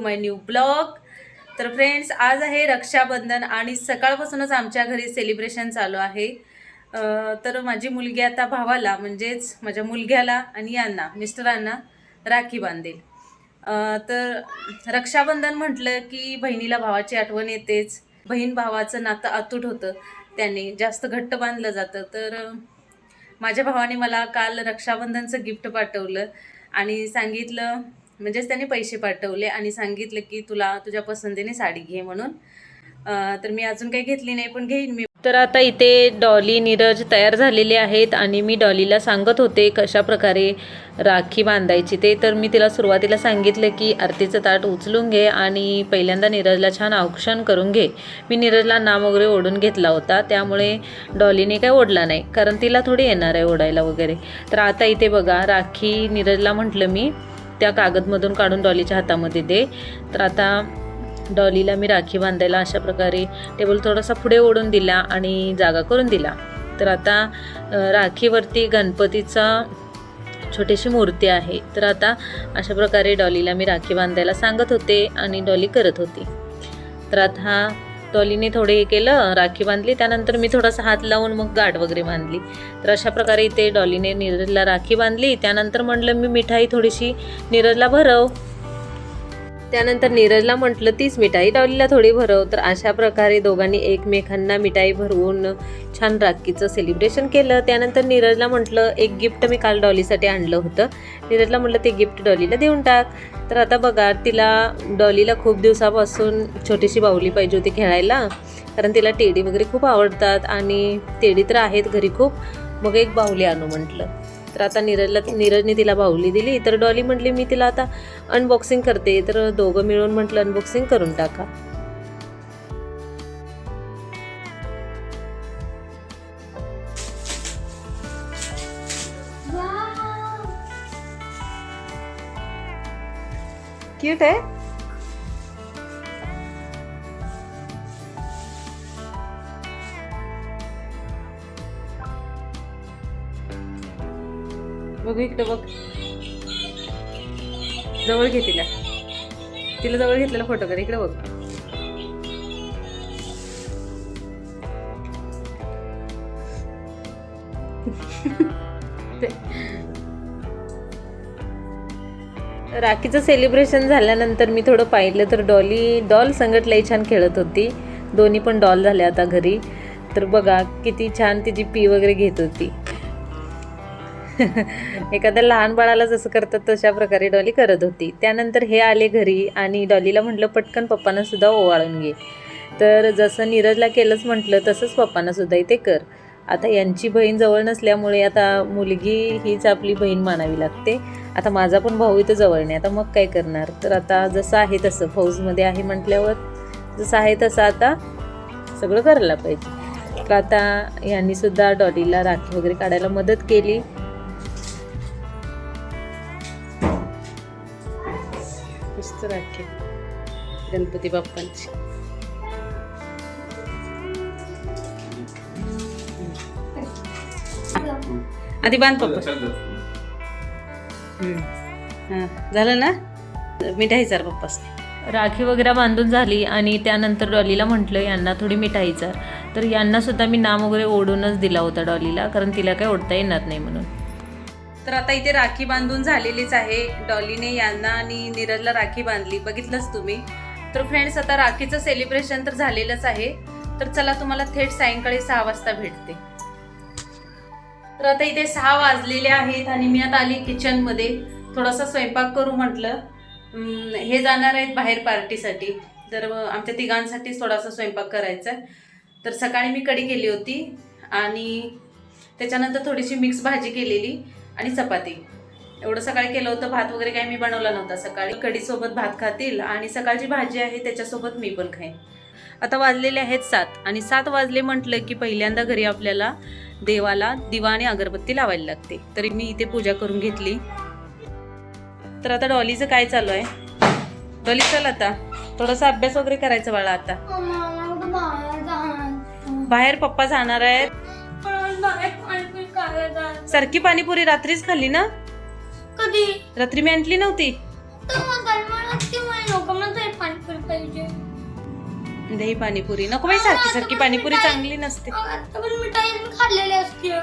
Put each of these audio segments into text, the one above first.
To my new blog तर friends आज आहे रक्षाबंधन आणि सकाळपासूनच आमच्या घरी सेलिब्रेशन चालू आहे. तर माझी मुलगी आता भावाला म्हणजेच माझ्या मुलग्याला आणि यांना मिस्टरांना राखी बांधेल. तर रक्षाबंधन म्हटलं की बहिणीला भावाची आठवण येतेच. बहीण भावाचं नातं अतूट होतं. त्याने जास्त घट्ट बांधलं जातं. तर माझ्या भावाने मला काल रक्षाबंधनचं गिफ्ट पाठवलं आणि सांगितलं म्हणजेच त्याने पैसे पाठवले आणि सांगितलं की तुला तुझ्या पसंतीने साडी घे म्हणून. तर मी अजून काही घेतली नाही पण घेईन मी. तर आता इथे डॉली नीरज तयार झालेले आहेत आणि मी डॉलीला सांगत होते कशा प्रकारे राखी बांधायची ते. तर मी तिला सुरुवातीला सांगितलं की आरतीचं ताट उचलून घे आणि पहिल्यांदा नीरजला छान औक्षण करून घे. मी नीरजला नाम वगैरे ओढून घेतला होता त्यामुळे डॉलीने काय ओढला नाही कारण तिला थोडी येणार आहे ओढायला वगैरे. तर आता इथे बघा राखी नीरजला म्हटलं मी. त्या कागदमधून काढून डॉलीच्या हातामध्ये दे. तर आता डॉलीला मी राखी बांधायला अशा प्रकारे टेबल थोडासा पुढे ओढून दिला आणि जागा करून दिला. तर आता राखीवरती गणपतीचा छोटीशी मूर्ती आहे. तर आता अशा प्रकारे डॉलीला मी राखी बांधायला सांगत होते आणि डॉली करत होती. तर आता डॉलीने थोडे हे केलं राखी बांधली. त्यानंतर मी थोडासा हात लावून मग गाठ वगैरे बांधली. तर अशा प्रकारे इथे डॉलीने नीरजला राखी बांधली. त्यानंतर म्हटलं मी मिठाई थोडीशी नीरजला भरव. त्यानंतर नीरजला म्हटलं तीच मिठाई डॉलीला थोडी भरव. तर अशा प्रकारे दोघांनी एकमेकांना मिठाई भरवून छान राखीचं सेलिब्रेशन केलं. त्यानंतर नीरजला म्हटलं एक गिफ्ट मी काल डॉलीसाठी आणलं होतं. नीरजला म्हटलं ते गिफ्ट डॉलीला देऊन टाक. तर आता बघा तिला डॉलीला खूप दिवसापासून छोटीशी बाहुली पाहिजे होती खेळायला कारण तिला टेडी वगैरे खूप आवडतात आणि टेडी तर आहेत घरी खूप. मग एक बाहुली आणू म्हटलं. तर आता नीरजला नीरजने तिला बाहुली दिली. तर डॉली म्हटली मी तिला आता अनबॉक्सिंग करते. तर दोघं मिळून म्हटलं अनबॉक्सिंग करून टाका. क्यूट आहे? बघू इकडे बघ. जवळ घे तिला. तिला जवळ घेतलेला फोटो कर इकडे बघ. राखीचं सेलिब्रेशन झाल्यानंतर मी थोडं पाहिलं तर डॉली डॉल संगट लई छान खेळत होती. दोन्ही पण डॉल झाल्या आता घरी. तर बघा किती छान तिची पी वगैरे घेत होती. एखाद्या लहान बाळाला जसं करतात तशा प्रकारे डॉली करत होती. त्यानंतर हे आले घरी आणि डॉलीला म्हटलं पटकन पप्पांना सुद्धा ओवाळून घे. तर जसं नीरजला केलंच म्हटलं तसंच पप्पांना सुद्धा इथे कर. आता यांची बहीण जवळ नसल्यामुळे आता मुलगी हीच आपली बहीण मानावी लागते. आता माझा पण भाऊ इथं जवळ नाही आता मग काय करणार? तर आता जसं आहे तसं फौजमध्ये आहे म्हटल्यावर जसं आहे तसं आता सगळं करायला पाहिजे. तर आता यांनी सुद्धा डॉलीला राखी वगैरे काढायला मदत केली. गणपती बाप्पांची. आधी बांध पप्पा. हम्म. हां झालं ना? मिठाई चार पप्पास राखी वगैरे बांधून झाली आणि त्यानंतर डॉलीला म्हटलं यांना थोडी मिठाई चार. तर यांना सुद्धा मी नाम वगैरे ओढूनच दिला होता डॉलीला कारण तिला काय ओढता येणार नाही म्हणून. तर आता इथे राखी बांधून झालेलीच आहे डॉलीने यांना आणि नीरजला राखी बांधली. बघितलंच तुम्ही. तर फ्रेंड्स आता राखीचं सेलिब्रेशन तर झालेलंच आहे. तर चला तुम्हाला थेट सायंकाळी सहा वाजता भेटते. तर आता इथे सहा वाजलेले आहेत आणि मी आता आली किचनमध्ये थोडासा स्वयंपाक करू म्हटलं. हे जाणार आहेत बाहेर पार्टीसाठी. तर आमच्या तिघांसाठीच थोडासा स्वयंपाक करायचा तर सकाळी मी कढी केली होती आणि त्याच्यानंतर थोडीशी मिक्स भाजी केलेली आणि चपाती. एवढं सकाळी केलं होतं भात वगैरे काही मी बनवला नव्हता. सकाळी कढीसोबत भात खातील आणि सकाळची भाजी आहे त्याच्यासोबत मी पण खाईन. आता वाजलेले आहेत सात आणि सात वाजले म्हटलं की पहिल्यांदा घरी आपल्याला देवाला दिवा आणि अगरबत्ती लावायला लागते. तरी मी इथे पूजा करून घेतली. तर आता डॉलीचं काय चालू आहे? डॉली चल आता. थोडासा अभ्यास वगैरे करायचा बाळा आता. बाहेर पप्पा जाणार आहेत. सारखी पाणीपुरी रात्रीच खाल्ली ना? कधी रात्री मी आणली नव्हती. दही पाणीपुरी नको बाई सारखी सारखी पाणीपुरी चांगली नसते.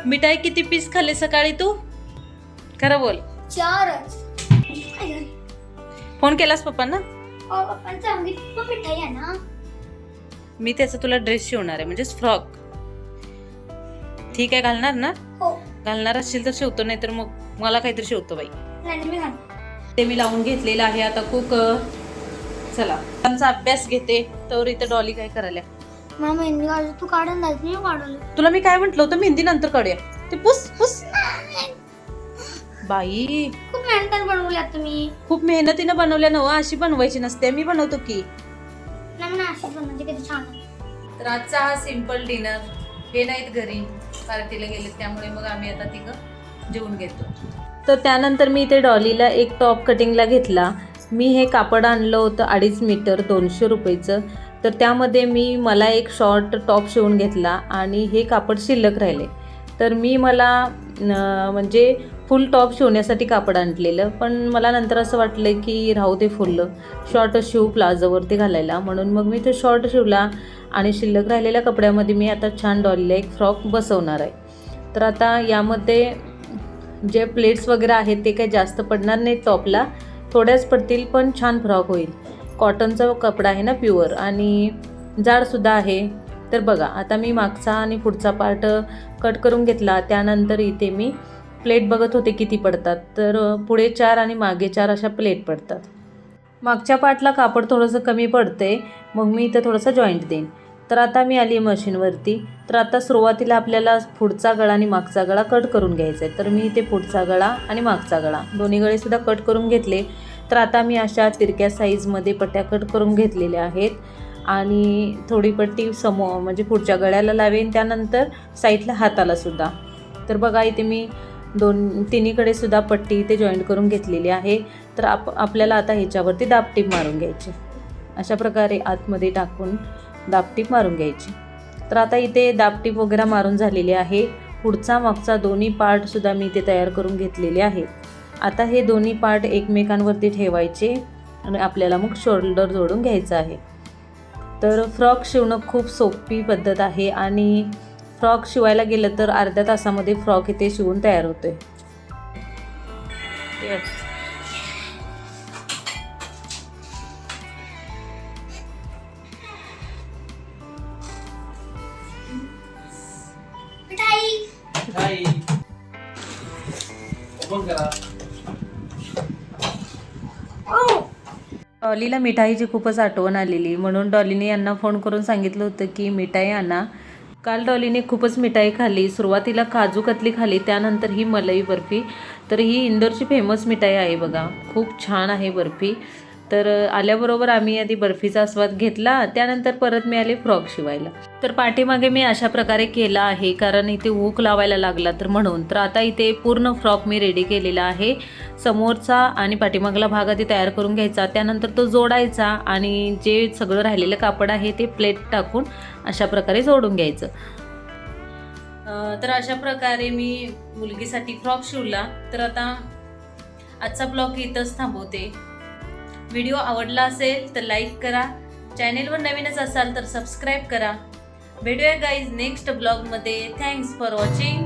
मिठाई किती पीस खाल्ले सकाळी तू? खरं बोल. चारच. झालं? फोन केलास पप्पांना? ना. मी त्याचा तुला ड्रेस शिवणार आहे म्हणजेच फ्रॉक. ठीक आहे घालणार ना? हो. घालणार असशील तर शिवतो नाही तर मग मला काहीतरी शिवतो बाई. ते मी लावून घेतलेलं आहे आता कुकर चला. त्यांचा अभ्यास घेते तर इथं डॉली काय करायला? मेहंदी काढू तू काढून जायचं मी काढवलं तुला मी काय म्हंटल होतं? मेहंदी नंतर काढूया. ते पुस पुस. बाई. खूप मेहनत बनवली आता मी खूप मेहनतीनं बनवल्या नव अशी बनवायची नसते. मी बनवतो की. नाही म्हणा अशीच बनवायची किती छान आहे. तर आजचा हा सिंपल डिनर हे नाहीत घरी. पार्टीला गेले त्यामुळे मग आम्ही आता तिघं. जेवून घेतो. तर त्यानंतर मी इथे डॉलीला एक टॉप कटिंगला घेतला. मी हे कापड आणलं होतं अडीच मीटर दोनशे रुपयेचं. तर त्यामध्ये मी मला एक शॉर्ट टॉप शिवून घेतला आणि हे कापड शिल्लक राहिले. तर मी मला म्हणजे फुल टॉप शिवण्यासाठी कापड आणलेलं. पण मला नंतर असं वाटलं की राहू दे फुल शॉर्ट शिव प्लाझोवरती घालायला. म्हणून मग मी ते शॉर्ट शिवला आणि शिल्लक राहिलेल्या कपड्यामध्ये मी आता छान डॉलीला एक फ्रॉक बसवणार आहे. तर आता यामध्ये जे प्लेट्स वगैरे आहेत ते काही जास्त पडणार नाही टॉपला थोड्याच पडतील पण छान फ्रॉक होईल. कॉटनचा कपडा आहे ना प्युअर आणि जाडसुद्धा आहे. तर बघा आता मी मागचा आणि पुढचा पार्ट कट करून घेतला. त्यानंतर इथे मी प्लेट बघत होते किती पडतात. तर पुढे चार आणि मागे चार अशा प्लेट पडतात. मागच्या पार्टला कापड थोडंसं कमी पडते मग मी इथं थोडंसं जॉईंट देईन. तर आता मी आली आहे मशीनवरती. तर आता सुरुवातीला आपल्याला पुढचा गळा आणि मागचा गळा कट करून घ्यायचा आहे. तर मी इथे पुढचा गळा आणि मागचा गळा दोन्ही गळेसुद्धा कट करून घेतले. तर आता मी अशा तिरक्या साईजमध्ये पट्ट्या कट करून घेतलेल्या आहेत. आणि थोडी पट्टी समो म्हणजे पुढच्या गळ्याला लावेन त्यानंतर साईडला हाताला सुद्धा. तर बघा इथे मी दोन तिन्हीकडे सुद्धा पट्टी इथे जॉईंट करून घेतलेली आहे. तर आप आपल्याला आता ह्याच्यावरती दाबटीप मारून घ्यायची. अशा प्रकारे आतमध्ये टाकून दापटीप मारून घ्यायची. तर आता इथे दापटीप वगैरे मारून झालेली आहे. पुढचा मागचा दोन्ही पार्टसुद्धा मी इथे तयार करून घेतलेले आहे आता हे दोन्ही पार्ट एकमेकांवरती ठेवायचे आणि आपल्याला मग शोल्डर जोडून घ्यायचं आहे. तर फ्रॉक शिवणं खूप सोपी पद्धत आहे आणि फ्रॉक शिवायला गेलं तर अर्ध्या तासामध्ये फ्रॉक इथे शिवून तयार होते ओपन करा डॉलीला मिठाईची खूपच आठवण आलेली. म्हणून डॉलीने यांना फोन करून सांगितलं होतं की मिठाई आणा. काल डॉलीने खूपच मिठाई खाल्ली. सुरुवातीला काजू कतली खाली त्यानंतर ही मलाई बर्फी. तर ही इंदोरची फेमस मिठाई आहे बघा. खूप छान आहे बर्फी. तर आल्याबरोबर आम्ही आधी बर्फीचा आस्वाद घेतला त्यानंतर परत मी आले फ्रॉक शिवायला. तर पाठीमागे मी अशा प्रकारे केला आहे कारण इथे ऊक लावायला लागला तर म्हणून. तर आता इथे पूर्ण फ्रॉक मी रेडी केलेला आहे. समोरचा आणि पाठीमागला भाग आधी तयार करून घ्यायचा त्यानंतर तो जोडायचा आणि जे सगळं राहिलेलं कापड आहे ते प्लेट टाकून अशा प्रकारे जोडून घ्यायचं. तर अशा प्रकारे मी मुलगीसाठी फ्रॉक शिवला. तर आता आजचा ब्लॉग इथंच थांबवते. व्हिडिओ आवडला असेल तर लाईक करा. चॅनेलवर नवीनच असाल तर सबस्क्राईब करा. भेटूया गाईज नेक्स्ट ब्लॉगमध्ये थँक्स फॉर वॉचिंग